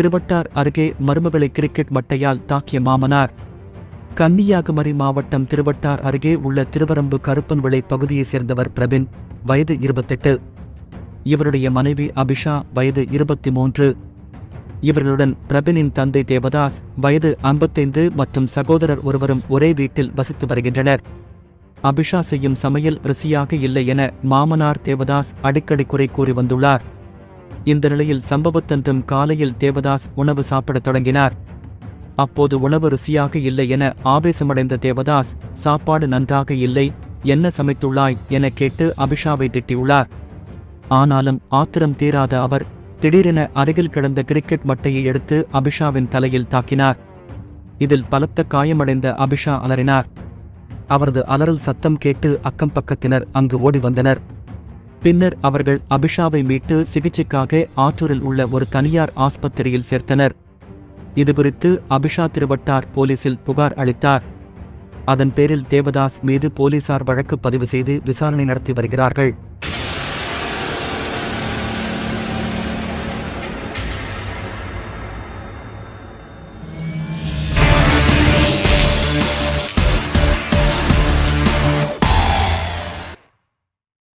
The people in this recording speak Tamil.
திருவட்டார் அருகே மருமகளை கிரிக்கெட் மட்டையால் தாக்கிய மாமனார். கன்னியாகுமரி மாவட்டம் திருவட்டார் அருகே உள்ள திருவரம்பு கருப்பன்விளை பகுதியைச் சேர்ந்தவர் பிரபின் வயது இருபத்தெட்டு. இவருடைய மனைவி அபிஷா வயது இருபத்தி மூன்று இவர்களுடன் பிரபினின் தந்தை தேவதாஸ் வயது ஐம்பத்தைந்து மற்றும் சகோதரர் ஒருவரும் ஒரே வீட்டில் வசித்து வருகின்றனர். அபிஷா செய்யும் சமையல் ருசியாக இல்லை என மாமனார் தேவதாஸ் அடிக்கடி குறை கூறி வந்துள்ளார். இந்த நிலையில் சம்பவத்தன்றும் காலையில் தேவதாஸ் உணவு சாப்பிடத் தொடங்கினார். அப்போது உணவு ருசியாக இல்லை என ஆவேசமடைந்த தேவதாஸ் சாப்பாடு நன்றாக இல்லை என்ன சமைத்துள்ளாய் என கேட்டு அபிஷாவை திட்டியுள்ளார். ஆனாலும் ஆத்திரம் தீராத அவர் திடீரென அருகில் கிடந்த கிரிக்கெட் மட்டையை எடுத்து அபிஷாவின் தலையில் தாக்கினார். இதில் பலத்த காயமடைந்த அபிஷா அலறினார். அவரது அலறல் சத்தம் கேட்டு அக்கம் பக்கத்தினர் அங்கு ஓடி வந்தனர். பின்னர் அவர்கள் அபிஷாவை மீட்டு சிகிச்சைக்காக ஆற்றூரில் உள்ள ஒரு தனியார் ஆஸ்பத்திரியில் சேர்த்தனர். இதுகுறித்து அபிஷா திருவட்டார் போலீசில் புகார் அளித்தார். அதன் பேரில் தேவதாஸ் மீது போலீசார் வழக்கு பதிவு செய்து விசாரணை நடத்தி வருகிறார்கள்.